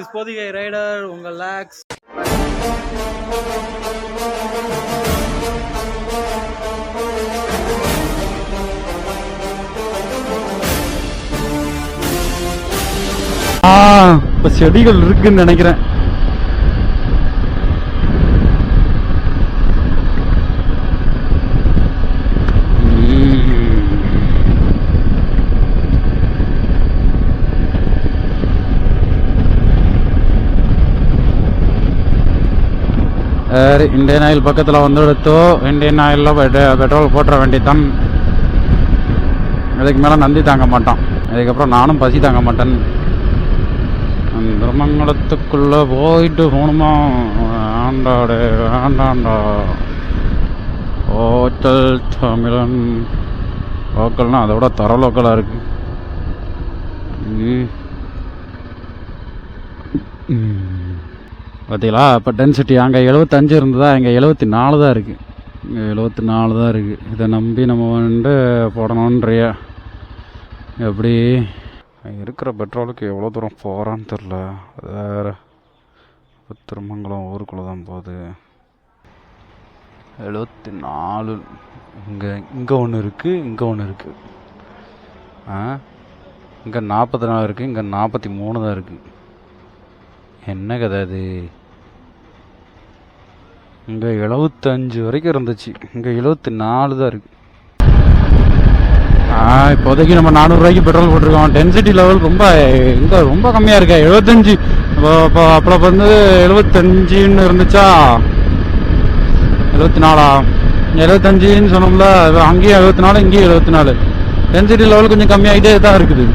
Is rider உங்கள் லேக்ஸ் இப்போ இப்ப செடிகள் இருக்குன்னு நினைக்கிறேன். சரி இண்டியன் ஆயில் பக்கத்தில் வந்து எடுத்தோ ஆயிலில் பெட்ரோல் போட்டுற வேண்டியதான் இதுக்கு மேலே நந்தி தாங்க மாட்டான். இதுக்கப்புறம் நானும் பசி தாங்க மாட்டேன். திருமங்கலத்துக்குள்ளே போயிட்டு போகணுமா ஆண்டாடு ஆண்டாண்டா. ஹோட்டல் தமிழன். லோக்கல்னால் அதை விட தர லோக்கலாக இருக்கு. ம். பார்த்தீங்களா இப்போ டென்சிட்டி அங்கே எழுபத்தஞ்சு இருந்ததா இங்கே எழுபத்தி நாலு தான் இருக்குது இங்கே எழுபத்தி நாலு தான் இருக்குது இதை நம்பி நம்ம வந்துட்டு போடணுன்றியா எப்படி? இருக்கிற பெட்ரோலுக்கு எவ்வளோ தூரம் போகிறான்னு தெரில அது வேற திருமங்கலம் ஊருக்குள்ளே தான் போகுது. எழுபத்தி நாலு இங்கே இங்கே ஒன்று இருக்குது இங்கே ஒன்று இருக்குது ஆ? இங்கே நாற்பத்தி நாலு இருக்குது இங்கே நாற்பத்தி மூணு தான் இருக்குது என்ன கதை அது? இங்கே எழுபத்தஞ்சு வரைக்கும் இருந்துச்சு. இங்கே எழுபத்தி நாலு தான் இருக்குது ஆ இப்போதைக்கு நம்ம நானூறுரூவாய்க்கு பெட்ரோல் போட்டிருக்கோம். டென்சிட்டி லெவல் ரொம்ப இங்கே ரொம்ப கம்மியாக இருக்கா? எழுபத்தஞ்சு இப்போ அப்போ வந்து எழுபத்தஞ்சுன்னு இருந்துச்சா? எழுபத்தி நாலா எழுபத்தஞ்சுன்னு சொன்னோம்ல அங்கேயும் எழுபத்தி நாலு இங்கேயும் எழுபத்தி நாலு டென்சிட்டி லெவல் கொஞ்சம் கம்மியாகிட்டே தான் இருக்குது.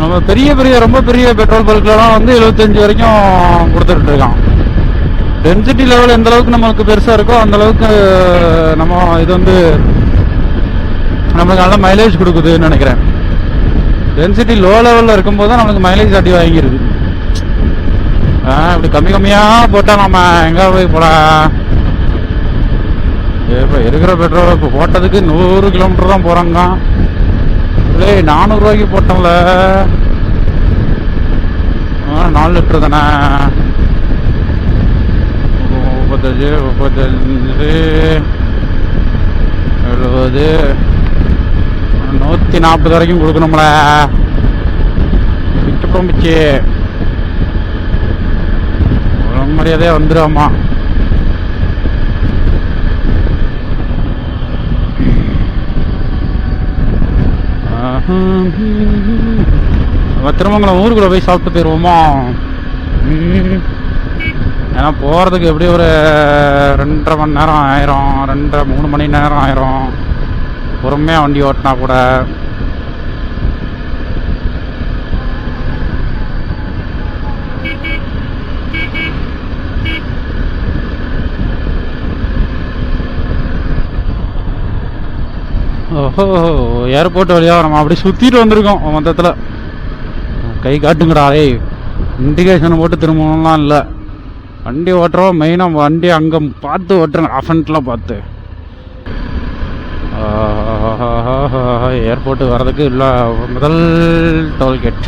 நம்ம பெரிய பெரிய ரொம்ப பெரிய பெட்ரோல் பல்க்லலாம் வந்து எழுபத்தஞ்சு வரைக்கும் கொடுத்துட்டு இருக்கான். டென்சிட்டி லெவல் எந்த அளவுக்கு நம்மளுக்கு பெருசாக இருக்கோ அந்த அளவுக்கு நம்ம இது வந்து நம்மளுக்கு நல்ல மைலேஜ் கொடுக்குதுன்னு நினைக்கிறேன். டென்சிட்டி லோ லெவலில் இருக்கும்போது தான் நம்மளுக்கு மைலேஜ் அடி வாங்கிடுது ஆ இப்படி கம்மி கம்மியாக போட்டால் நம்ம எங்கே போய் போடா இப்போ இருக்கிற பெட்ரோல் இப்போ போட்டதுக்கு நூறு கிலோமீட்டர் தான் போகிறாங்க இல்லை நானூறுரூவாய்க்கு போட்டோம்ல. ஆ, நாலு லிட்டர் தானே. முப்பத்தஞ்சு முப்பத்தஞ்சு எழுபது நூற்றி நாற்பது வரைக்கும் கொடுக்கணும்ல விட்டு போம்பிச்சு மரியாதையாக வந்துடுவாமா நம்ம திருமங்கலம் ஊருக்குள்ள போய் சாப்பிட்டு போயிடுவோமா ஏன்னா போகிறதுக்கு எப்படி ஒரு ரெண்டரை மணி நேரம் ஆயிரும் ரெண்டரை மூணு மணி நேரம் ஆயிரும். பொறுமையாக வண்டி ஓட்டினா கூட. ஓஹோ ஏர்போர்ட் வழியாக நம்ம அப்படியே சுற்றிட்டு வந்திருக்கோம் மொத்தத்தில். கை காட்டுங்கடா ஏய். இண்டிகேஷன் போட்டு திரும்பணும்லாம் இல்லை. வண்டி ஓட்டுறோம் மெயினாக வண்டி அங்கே பார்த்து ஓட்டுறேன் அஃபண்ட்லாம் பார்த்து. ஏர்போர்ட்டு வர்றதுக்கு இல்லை முதல் டோல்கேட்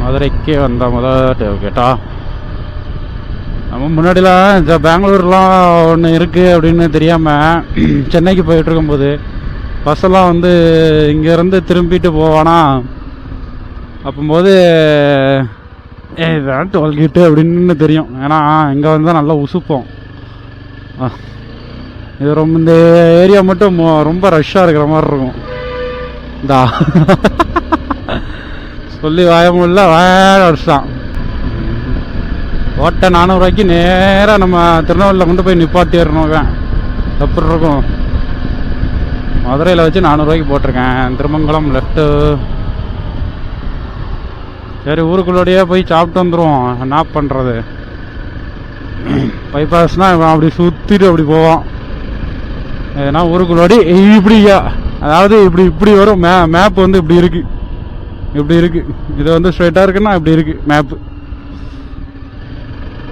மதுரைக்கு வந்த முதல் டோல்கேட்டா நம்ம முன்னாடிலாம் இந்த பெங்களூர்லாம் ஒன்று இருக்குது அப்படின்னு தெரியாமல் சென்னைக்கு போயிட்டு இருக்கும்போது பஸ்ஸெல்லாம் வந்து இங்கேருந்து திரும்பிட்டு போவானா? அப்போம்போது ஏ இதான் டோல்கேட்டு அப்படின்னு தெரியும். ஏன்னா இங்கே வந்து நல்லா உசுப்போம். ஆ. இது ரொம்ப இந்த ஏரியா மட்டும் ரொம்ப ரஷ்ஷாக இருக்கிற மாதிரி இருக்கும். இந்தா. சொல்லி வாய முடியல வாய வருஷம் ஓட்டை நானூறுரூவாய்க்கு நேராக நம்ம திருநெல்வேலியில் கொண்டு போய் நிப்பாட்டிடணும் எப்படி இருக்கும்? மதுரையில் வச்சு நானூறுரூவாய்க்கு போட்டிருக்கேன். திருமங்கலம் லெஃப்ட்டு சரி ஊருக்குள்ளோடையே போய் சாப்பிட்டு வந்துடுவோம் என்ன பண்ணுறது பைபாஸ்னால் இவன் அப்படி சுற்றிட்டு அப்படி போவான். ஏன்னா ஊருக்குள்ளோடி இப்படியா? அதாவது இப்படி இப்படி வரும். மே மேப் வந்து இப்படி இருக்குது இப்படி இருக்குது இது வந்து ஸ்ட்ரெயிட்டாக இருக்குன்னா இப்படி இருக்குது மேப்பு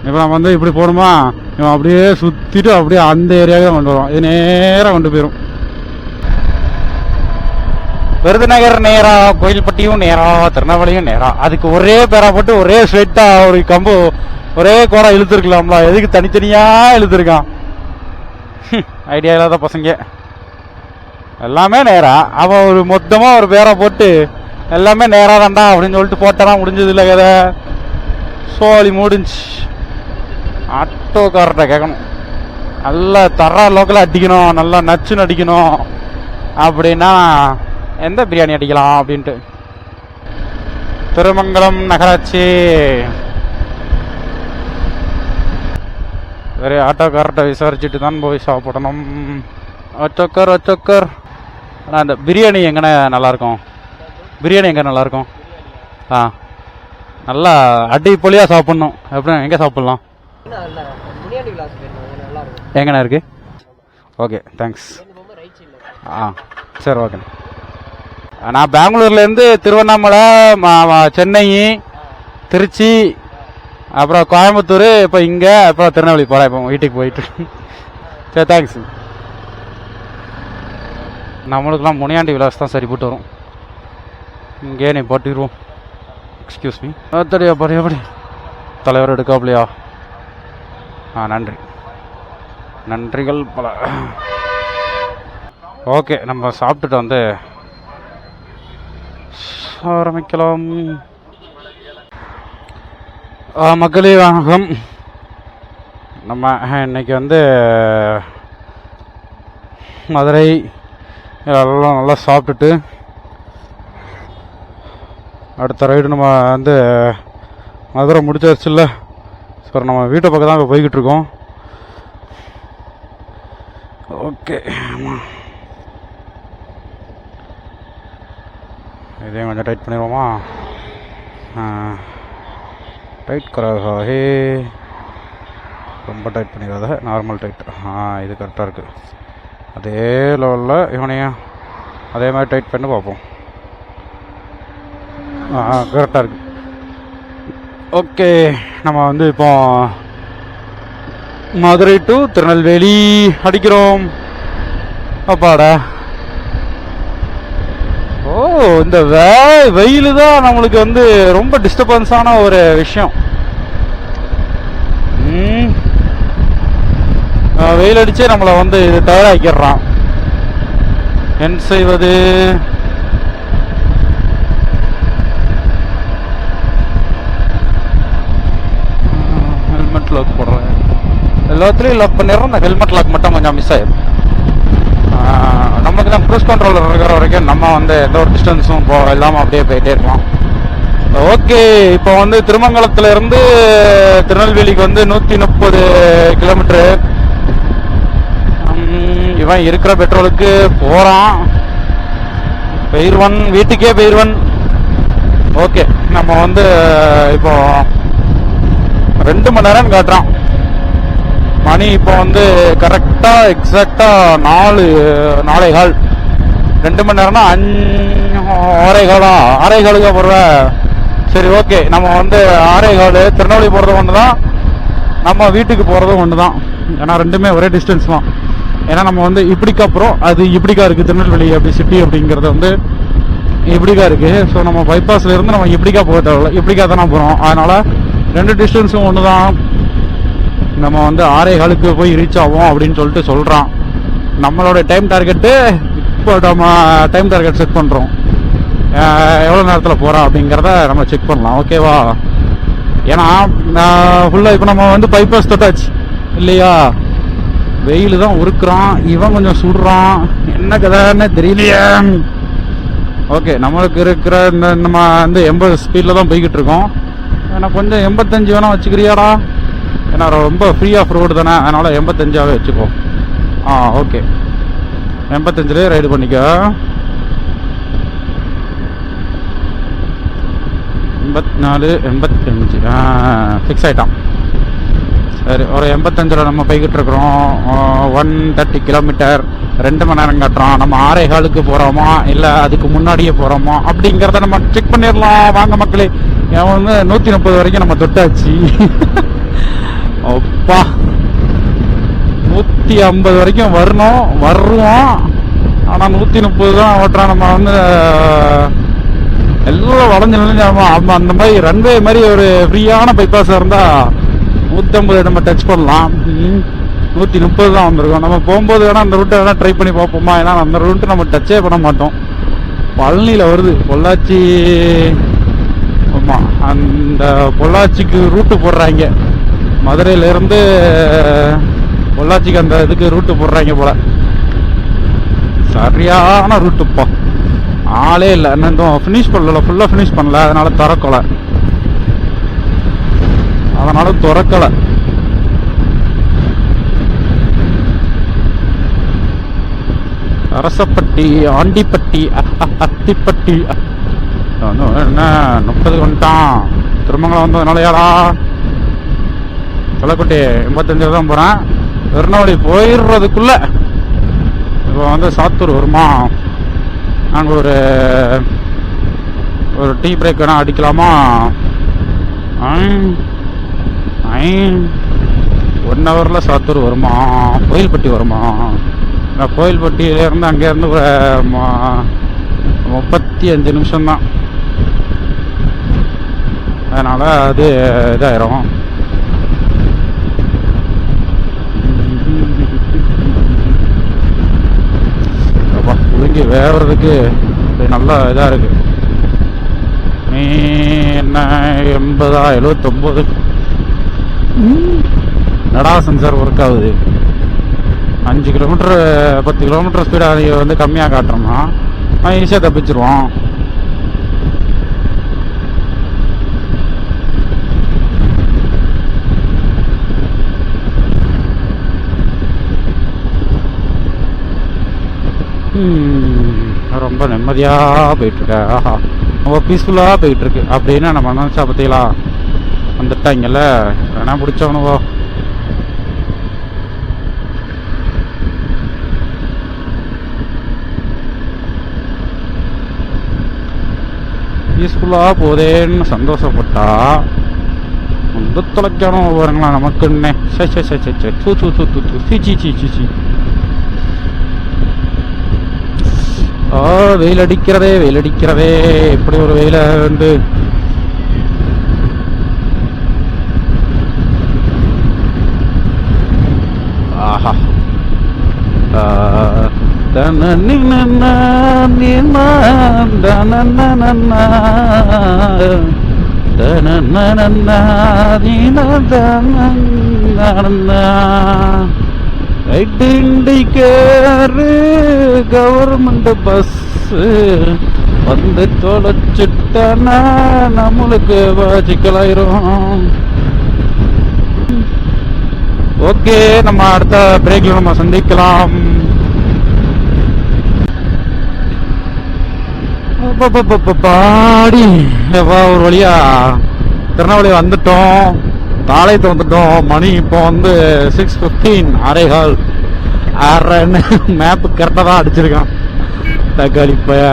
இப்போ நம்ம வந்து இப்படி போகணுமா? இவன் அப்படியே சுற்றிட்டு அப்படியே அந்த ஏரியாவே கொண்டு வருவான். இது நேராக கொண்டு போயிடும் விருதுநகர் நேரம் கோயில்பட்டியும் நேரம் திருநெல்வேலியும் நேரம் அதுக்கு ஒரே பேரா போட்டு ஒரே ஸ்ட்ரெயிட்டா ஒரு கம்பு ஒரே கோடம் இழுத்துருக்கலாம்ல. எதுக்கு தனித்தனியா இழுத்துருக்கான்? ஐடியா இல்லாத பசங்க. எல்லாமே நேரா. அவன் ஒரு மொத்தமா ஒரு பேரை போட்டு எல்லாமே நேரா தான்டா அப்படின்னு சொல்லிட்டு போட்டானா முடிஞ்சது இல்லை கதை. சோழி முடிஞ்சு. ஆட்டோக்காரர்கிட்ட கேட்கணும். நல்லா தர லோக்கலாக அடிக்கணும். நல்லா நச்சுன்னு அடிக்கணும். அப்படின்னா எந்த பிரியாணி அடிக்கலாம் அப்படின்ட்டு. திருமங்கலம் நகராட்சி. சரி ஆட்டோக்காரர்கிட்ட விசாரிச்சுட்டு தான் போய் சாப்பிடணும். அச்சோக்கர் அச்சோக்கர் ஆனால் இந்த பிரியாணி எங்கண்ணே நல்லாயிருக்கும்? பிரியாணி எங்கே நல்லாயிருக்கும்? ஆ. நல்லா அடிப்பொலியாக சாப்பிட்ணும். எப்படி எங்கே சாப்பிட்லாம்? எங்கண்ணா இருக்குது ஓகே தேங்க்ஸ் ஆ சரி ஓகேண்ணா. நான் பெங்களூர்லேருந்து திருவண்ணாமலை சென்னை திருச்சி அப்புறம் கோயம்புத்தூர் இப்போ இங்கே அப்புறம் திருநெல்வேலி போகிறேன் இப்போ வீட்டுக்கு போயிட்டு. சரி தேங்க்ஸ் நம்மளுக்கெல்லாம் முனியாண்டி விலாஸ் தான் சரிப்பட்டு வரும். இங்கே நீ போட்டிருவோம். எக்ஸ்கியூஸ் மீ தெரியா பாரு எப்படி? தலைவர் எடுக்காப்லையா ஆ நன்றி. நன்றிகள் பல. ஓகே நம்ம சாப்பிட்டுட்டு வந்து ஆரம்பிக்கலாம். மக்களே வணக்கம். நம்ம இன்னைக்கு வந்து மதுரை எல்லாம் நல்லா சாப்பிட்டுட்டு அடுத்த ரைடு நம்ம வந்து மதுரை முடிச்சாச்சுல்ல. சார் நம்ம வீட்டை பக்கம் தான் இப்போ போய்கிட்டு இருக்கோம். ஓகே ஆமாம் இதையும் கொஞ்சம் டைட் பண்ணிடுவோமா? டைட் கராகா ரொம்ப டைட் பண்ணிடாத. நார்மல் டைட் ஆ இது கரெக்டாக இருக்குது அதே லெவலில் இவனையும் அதே மாதிரி டைட் பண்ணி பார்ப்போம். ஆ கரெக்டாக இருக்குது ஓகே நம்ம வந்து இப்போ மதுரை டு திருநெல்வேலி அடிக்கிறோம். அப்பாடா. இந்த வே வெயில் தான் நம்மளுக்கு வந்து ரொம்ப டிஸ்டர்பன்ஸான ஒரு விஷயம். வெயில் அடிச்சே நம்மளை வந்து இது தயாராக்கிடுறான். என்ன செய்வது? ஹெல்மெட் லாக் போடுறேன். எல்லாத்துலேயும் லாக் பண்ணிடுறோம் இந்த ஹெல்மெட் லாக் மட்டும் கொஞ்சம் மிஸ் ஆயிடும் க்ரூஸ் கண்ட்ரோலர் இருக்கிற வரைக்கும் நம்ம வந்து எந்த ஒரு டிஸ்டன்ஸும் போ இல்லாமல் அப்படியே போயிட்டே இருக்கலாம். ஓகே இப்போ வந்து திருமங்கலத்துலேருந்து திருநெல்வேலிக்கு வந்து நூற்றி முப்பது கிலோமீட்ரு இவன் இருக்கிற பெட்ரோலுக்கு போகிறான் பெயிர்வன் வீட்டுக்கே பெயிர்வன் ஓகே நம்ம வந்து இப்போ ரெண்டு மணி நேரம் காட்டுறான். மணி இப்போ வந்து கரெக்டாக எக்ஸாக்டாக நாலு நாலே கால் ரெண்டு மணி நேரம்னா அஞ்சு ஆறே காலா ஆறே காலுக்கு சரி ஓகே. நம்ம வந்து ஆறே திருநெல்வேலி போகிறது ஒன்று தான் நம்ம வீட்டுக்கு போகிறதும் ஒன்று தான் ஏன்னா ரெண்டுமே ஒரே டிஸ்டன்ஸ் தான். ஏன்னா நம்ம வந்து இப்படிக்கு அப்புறம் அது இப்படிக்கா இருக்குது திருநெல்வேலி அப்படி சிட்டி அப்படிங்கிறது வந்து இப்படிக்கா இருக்குது ஸோ நம்ம பைபாஸில் இருந்து நம்ம இப்படிக்கா போக தேவையில்ல. இப்படிக்கா தானே போகிறோம் அதனால் ரெண்டு டிஸ்டன்ஸும் ஒன்று தான் நம்ம வந்து ஆறே காலுக்கு போய் ரீச் ஆகும் அப்படின்னு சொல்லிட்டு சொல்கிறான் நம்மளோட டைம் டார்கெட்டு இப்போ நம்ம டைம் டார்கெட் செக் பண்ணுறோம் எவ்வளோ நேரத்தில் போகிறோம் அப்படிங்கிறத நம்ம செக் பண்ணலாம். ஓகேவா ஏன்னா ஃபுல்லாக இப்போ நம்ம வந்து பைபாஸ் தொட்டாச்சு இல்லையா? வெயில் தான் உருக்குறான். இவன் கொஞ்சம் சுடுறான். என்ன கதைன்னு தெரியலையே. ஓகே நம்மளுக்கு இருக்கிற இந்த நம்ம வந்து எண்பது ஸ்பீடில் தான் போய்கிட்டு இருக்கோம். ஏன்னா கொஞ்சம் எண்பத்தஞ்சு வேணால் வச்சுக்கிறியாடா? ஏன்னா ரொம்ப ஃப்ரீ ஆஃப் ரோடு தானே. அதனால் எண்பத்தஞ்சாவே வச்சுக்கோ. ஆ ஓகே எண்பத்தஞ்சிலே ரைடு பண்ணிக்கோ. எண்பத்தி நாலு எண்பத்தஞ்சு ஃபிக்ஸ் ஆயிட்டான். சரி ஒரு எண்பத்தஞ்சில் நம்ம போய்கிட்டு இருக்கிறோம். ஒன் தேர்ட்டி கிலோமீட்டர் ரெண்டு மணி நேரம் கட்டுறோம் நம்ம ஆறே காலுக்கு போகிறோமா இல்லை அதுக்கு முன்னாடியே போகிறோமா அப்படிங்கிறத நம்ம செக் பண்ணிடலாம். வாங்க மக்களே வந்து நூற்றி முப்பது வரைக்கும் நம்ம தொட்டாச்சு. அப்பா. நூற்றி ஐம்பது வரைக்கும் வரணும் வருவோம். ஆனால் நூற்றி முப்பது தான் ஓட்டுறோம் நம்ம வந்து எல்லாம் வளைஞ்சு நினைஞ்சு ஆமாம் அந்த மாதிரி ரன்வே மாதிரி ஒரு ஃப்ரீயான பைபாஸாக இருந்தால் நூற்றம்பது நம்ம டச் பண்ணலாம். நூற்றி முப்பது தான் வந்திருக்கோம். நம்ம போகும்போது வேணால் அந்த ரூட்டை வேணால் ட்ரை பண்ணி பார்ப்போமா? ஏன்னா அந்த ரூட்டு நம்ம டச்சே பண்ண மாட்டோம். பழனியில் வருது. பொள்ளாச்சி ஆமாம் அந்த பொள்ளாச்சிக்கு ரூட்டு போடுறாங்க. மதுரையிலேருந்து பொள்ளாச்சிக்கு அந்த இதுக்கு ரூட்டு போடுறாங்க போல. சரியான ரூட்டுப்பா ஆளே இல்லை. இன்னும் ஃபினிஷ் பண்ணல ஃபுல்லாக ஃபினிஷ் பண்ணல. அதனால திறக்கலை. அதனால திறக்கலை. அரசப்பட்டி ஆண்டிப்பட்டி அத்திப்பட்டி. என்ன? முப்பது வந்துட்டான். திருமங்கலம் வந்ததுனாலயாடா? சொல்லக்குட்டி எண்பத்தஞ்சு தான் போகிறேன் திருநெல்வேலி போயிடுறதுக்குள்ள இப்போ வந்து சாத்தூர் வருமா? நாங்கள் ஒரு ஒரு டீ பிரேக் வேணால் அடிக்கலாமா? ஒன் ஹவரில் சாத்தூர் வருமா? கோயில்பட்டி வருமா? நான் கோயில்பட்டியிலேருந்து அங்கேருந்து ஒரு முப்பத்தி அஞ்சு நிமிஷம்தான். அதனால் அது இதாயிரும். அப்பா வேறதுக்கு வேகிறதுக்கு நல்லா இதாக இருக்குது நீ என்ன எண்பதா எழுவத்தொம்போது நடா சென்சார் ஒர்க் ஆகுது. அஞ்சு கிலோமீட்டர் பத்து கிலோமீட்டர் ஸ்பீடாக வந்து கம்மியாக காட்டுறோம்னா ஈஸியாக தப்பிச்சிருவோம். ரொம்ப நிம்மதியாக போயிட்டுருக்க. ஆஹா. ரொம்ப பீஸ்ஃபுல்லாக போயிட்டுருக்கு. அப்படின்னு நம்ம நினச்சா பார்த்தீங்களா? வந்துட்டாங்கல்ல வேணா பிடிச்சவனுவோ பீஸ்ஃபுல்லாக போதேன்னு சந்தோஷப்பட்டா வந்து தொலைக்கணும் பாருங்களா நமக்குன்னே. சே சே சே சே சே சூ சூ சூ. சூ சீ சி சி சி சி சி ஆ வெயில் அடிக்கிறதே வெயில் அடிக்கிறதே எப்படி ஒரு வெயில வந்து. ஆஹா. ஆ, தனனினனா, நினா, கவர்மெண்ட் பஸ்ஸு. வந்து தொலைச்சிட்டானா நம்மளுக்கு சிக்கலாயிரும் ஓகே நம்ம அடுத்த பிரேக்ல நம்ம சந்திக்கலாம். பாடி. எப்பா ஒரு வழியா. திருநெல்வேலி வந்துட்டோம். தாளையத்து வந்துட்டோம் மணி இப்போ வந்து சிக்ஸ் ஃபிஃப்டீன் அரைகால். அரைன்னு மேப்பு கரெக்டாக தான் அடிச்சிருக்கான். தக்காளி பய.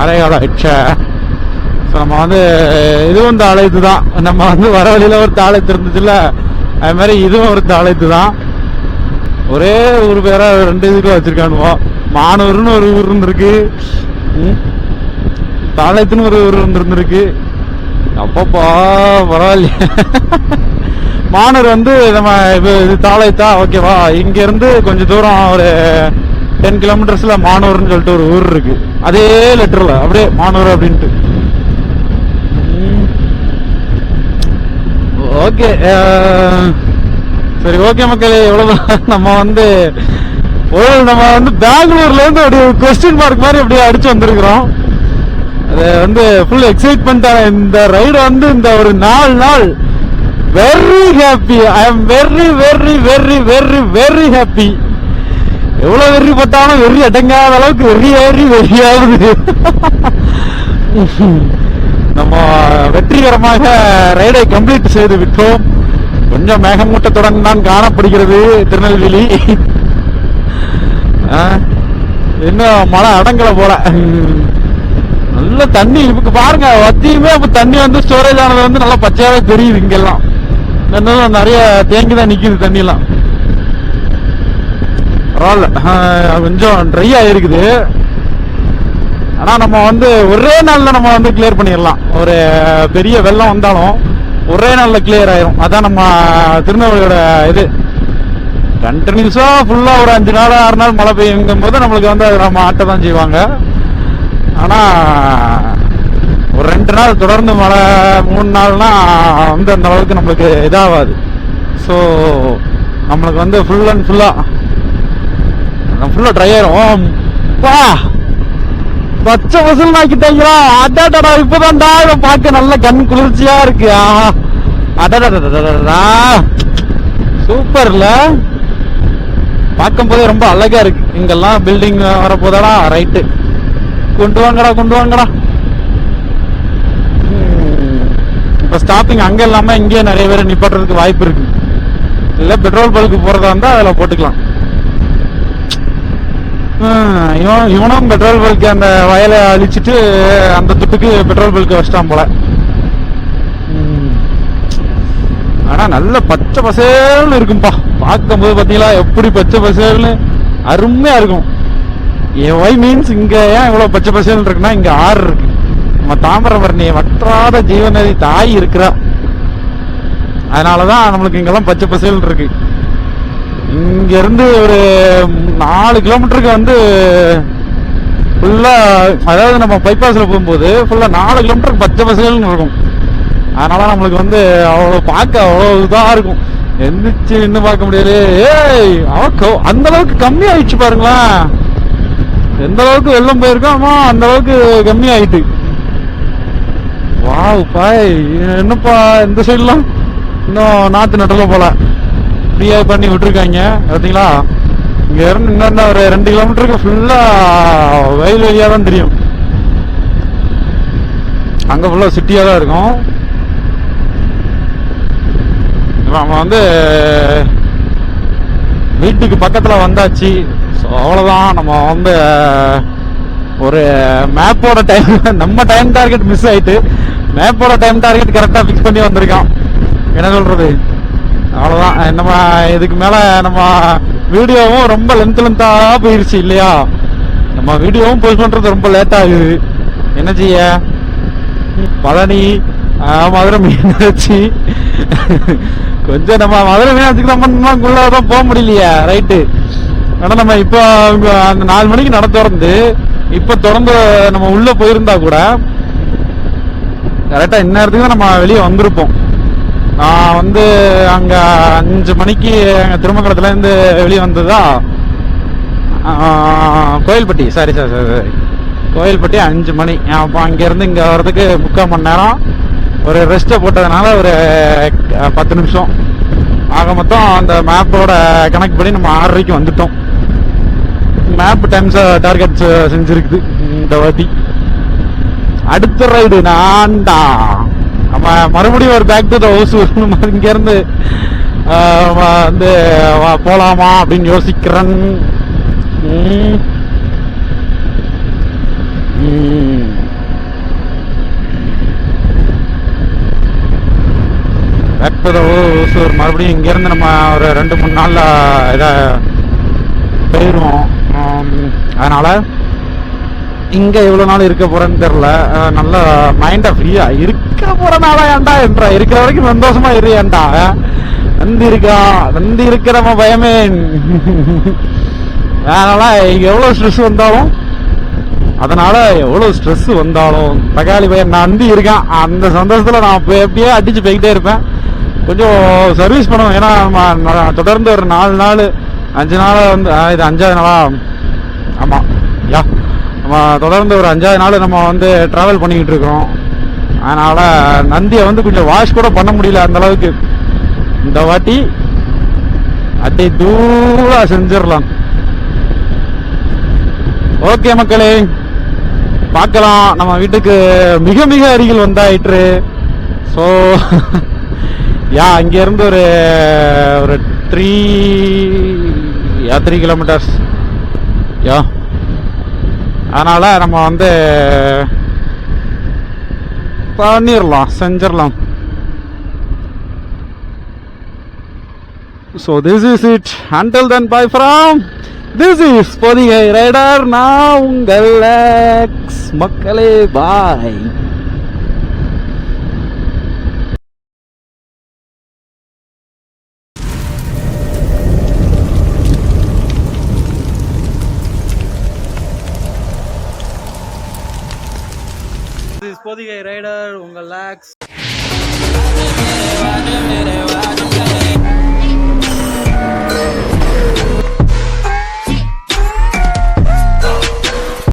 அரைகால் ஆயிடுச்சா ஸோ நம்ம வந்து இதுவும் தாளையத்து தான். நம்ம வந்து வர வழியில் ஒரு தாளையத்து இருந்துச்சுல்ல அது மாதிரி இதுவும் ஒரு தாளையத்து தான். ஒரே ஊர் பேராக ரெண்டு இதுக்கும் வச்சுருக்கானுவோம் மானூர்னு ஒரு ஊர் இருந்திருக்கு. தாளையத்துன்னு ஒரு ஊர் இருந்திருக்கு. அப்பப்பா பரவாயில்லையே. மானூர் வந்து நம்ம இது இது தாளையத்தா ஓகேவா? இங்கேருந்து கொஞ்சம் தூரம் ஒரு டென் கிலோமீட்டர்ஸில் மானூர்னு சொல்லிட்டு ஒரு ஊர் இருக்கு. அதே லெட்டரில் அப்படியே மானூர் அப்படின்ட்டு. ஓகே சரி ஓகே மக்களே எவ்வளவுதான் நம்ம வந்து ஒரு நம்ம வந்து பெங்களூர்லேருந்து அப்படி அப்படியே கொஸ்டின் மார்க் மாதிரி அப்படியே அடிச்சு வந்திருக்கிறோம். அது வந்து ஃபுல் எக்ஸைட்மெண்ட் இந்த ரைடு வந்து இந்த ஒரு நாலு நாள் very happy I am very very very very very happy எவ்வளோ வெறி பட்டாலும் வெறி அடங்காத அளவுக்கு வெறி ஏறி வெறியாகுது நம்ம வெற்றிகரமாக ரைடை கம்ப்ளீட் செய்து விட்டோம். கொஞ்சம் மேகமூட்டத்துடன் தான் காணப்படுகிறது திருநெல்வேலி. ஆ, இன்னும் மழை அடங்கலை போல. நல்ல தண்ணி. இப்போ பாருங்க வத்தியுமே இப்போ தண்ணி வந்து ஸ்டோரேஜ் ஆனது வந்து நல்லா பச்சையாவே தெரியுது இங்கெல்லாம். இன்னும் நிறைய தேங்கி தான் நிற்கிது தண்ணிலாம். பரவாயில்ல. கொஞ்சம் ட்ரை ஆகிருக்குது ஆனால் நம்ம வந்து ஒரே நாளில் நம்ம வந்து கிளியர் பண்ணிடலாம். ஒரு பெரிய வெள்ளம் வந்தாலும் ஒரே நாளில் கிளியர் ஆயிரும். அதான் நம்ம திருநெல்வேலியோட இது. கண்டினியூஸாக ஃபுல்லாக ஒரு அஞ்சு நாள் ஆறு நாள் மழை பெய்யுங்கும் போது நம்மளுக்கு வந்து அது நம்ம ஆட்ட தான் செய்வாங்க. ஆனால் ஒரு ரெண்டு நாள் தொடர்ந்து மழை மூணு நாள்னா வந்து அந்த அளவுக்கு நம்மளுக்கு இதாகாது. ஸோ நம்மளுக்கு வந்து ஃபுல் அண்ட் ஃபுல்லாக ஃபுல்லாக ட்ரை ஆயிரும். வா பச்சை வசூல் ஆக்கிட்டாங்களா அடாடா இப்பதான்டா இதை பார்க்க நல்ல கண் குளிர்ச்சியா இருக்கு. ஆஹா சூப்பர்ல சூப்பர்ல. பார்க்கும்போதே ரொம்ப அழகா இருக்கு. இங்கெல்லாம் பில்டிங் வரப்போதாடா ரைட்டு கொண்டு வாங்கடா கொண்டு வாங்கடா. இப்போ இப்ப ஸ்டாப்பிங் அங்க இல்லாம இங்கே நிறைய பேர் நிப்பாட்டுறதுக்கு வாய்ப்பு இருக்கு. இல்ல பெட்ரோல் பல்க்கு போறதா இருந்தா அதுல போட்டுக்கலாம். இவன் இவனும் பெட்ரோல் பல்க்கு அந்த வயலை அழிச்சிட்டு அந்த துட்டுக்கு பெட்ரோல் பல்க்கு வச்சிட்டான் போல. ஆனால் ஆனா நல்ல பச்சை பசேல்னு இருக்கும்பா. பார்க்கும்போது பாத்தீங்களா? எப்படி பச்சை பசேல்னு அருமையா இருக்கும். என் ஒய் மீன்ஸ் இங்கே ஏன் இவ்வளோ பச்சை பசேல்னு இருக்குன்னா இங்கே ஆறு இருக்கு. நம்ம தாமிரபரணி வற்றாத ஜீவநதி தாய் இருக்கிறா. அதனாலதான் நம்மளுக்கு இங்கெல்லாம் பச்சை பசேல்னு இருக்கு. இங்கேருந்து ஒரு நாலு கிலோமீட்டருக்கு வந்து ஃபுல்லாக அதாவது நம்ம பைபாஸில் போகும்போது ஃபுல்லாக நாலு கிலோமீட்டருக்கு பச்சை பசேல்னு இருக்கும். அதனால நம்மளுக்கு வந்து அவ்வளோ பார்க்க அவ்வளோ இதாக இருக்கும். எந்திரிச்சு நின்று பார்க்க முடியாது ஏய் அவன் கொ- அந்த அளவுக்கு கம்மி பாருங்களேன். எந்த அளவுக்கு வெள்ளம் போயிருக்கோமோ அந்த அளவுக்கு கம்மி ஆயிட்டு வாவ் என்னப்பா இந்த சைட்லாம் இன்னும் நாத்து நட்டல போல. ஃப்ரீயாக பண்ணி விட்டுருக்காங்க பார்த்தீங்களா இங்க இருந்து இன்னும் ஒரு ரெண்டு கிலோமீட்டருக்கு ஃபுல்லா வயல் வழியாக தான் தெரியும். அங்க ஃபுல்லா சிட்டியா தான் இருக்கும் நம்ம வந்து வீட்டுக்கு பக்கத்துல வந்தாச்சு. ஸோ அவ்வளோதான் நம்ம வந்து ஒரு மேப்போட டைம் நம்ம டைம் டார்கெட் மிஸ் ஆயிட்டு மேப்போட டைம் டார்கெட் கரெக்டாக ஃபிக்ஸ் பண்ணி வந்திருக்கோம். என்ன சொல்கிறது அவ்வளோதான் நம்ம இதுக்கு மேலே நம்ம வீடியோவும் ரொம்ப லென்த் லென்த்தாக போயிடுச்சு இல்லையா? நம்ம வீடியோவும் போஸ்ட் பண்ணுறது ரொம்ப லேட் ஆகுது. என்ன செய்ய? பழனி மதுரை மதுரை மீனாட்சி கொஞ்சம் நம்ம மதுரை மீனாட்சிக்கு நம்ம தான் போக முடியலையா. ரைட்டு ஆனால் நம்ம இப்போ அந்த நாலு மணிக்கு நட திறந்து இப்போ திறந்து நம்ம உள்ளே போயிருந்தா கூட கரெக்டாக இந்நேரத்துக்கு தான் நம்ம வெளியே வந்திருப்போம். நான் வந்து அங்கே அஞ்சு மணிக்கு அங்கே திருமக்குலத்துலேருந்து வெளியே வந்ததா? Kovilpatti. Sorry sir sorry sorry. Kovilpatti அஞ்சு மணி. அப்போ அங்கேருந்து இங்கே வர்றதுக்கு முக்கால் மணி நேரம். ஒரு ரெஸ்ட்டை போட்டதுனால ஒரு பத்து நிமிஷம். ஆக மொத்தம் அந்த மேப்போட கணக்கு படி நம்ம ஆறரைக்கு வந்துட்டோம். மேப் டைம்ஸ் டார்கெட் செஞ்சிருக்குது இந்த வாட்டி. அடுத்த ரைடு நான்டா. நம்ம மறுபடியும் ஒரு பேக் டு த ஹவுஸ் இங்க இங்கேருந்து வந்து போகலாமா அப்படின்னு யோசிக்கிறேன். பேக் டு த ஹவுஸ் மறுபடியும் இங்கேருந்து நம்ம ஒரு ரெண்டு மூணு நாளில் இதாக போயிடுவோம். அதனால் இங்கே எவ்வளோ நாள் இருக்க போகிறேன்னு தெரில நல்ல மைண்டை ஃப்ரீயாக இருக்க போறனால ஏன்டா என்ற? இருக்கிற வரைக்கும் சந்தோஷமாக இரு ஏன்டா வந்து இருக்கா வந்து இருக்கிற பயமே. அதனால் எவ்வளோ ஸ்ட்ரெஸ் வந்தாலும் அதனால் எவ்வளோ ஸ்ட்ரெஸ் வந்தாலும் தக்காளி பையன் நான் வந்து இருக்கேன். அந்த சந்தோஷத்தில் நான் இப்போ எப்படியே அடித்து போய்கிட்டே இருப்பேன். கொஞ்சம் சர்வீஸ் பண்ணுவோம் ஏன்னா தொடர்ந்து ஒரு நாலு நாள் அஞ்சு நாளாக வந்து இது அஞ்சாவது நாளாக ஆமாம் யா நம்ம தொடர்ந்து ஒரு அஞ்சாவது நாள் நம்ம வந்து ட்ராவல் பண்ணிக்கிட்டு இருக்கிறோம். அதனால் நந்தியை வந்து கொஞ்சம் வாஷ் கூட பண்ண முடியல அந்த அளவுக்கு. இந்த வாட்டி அட்டை தூளா செஞ்சிடலாம். ஓகே மக்களே பார்க்கலாம். நம்ம வீட்டுக்கு மிக மிக அருகில் வந்தாயிற்று ஸோ யா அங்கேருந்து ஒரு ஒரு த்ரீ த்ரீ கிலோமீட்டர்ஸ் யா அதனால் நம்ம வந்து பண்ணிடலாம் செஞ்சிடலாம் so this is it until then bye from this is Pothigai rider நான் உங்கள் மக்களே பாய் பொதிகை ரைடர் உங்கள் லேக்ஸ்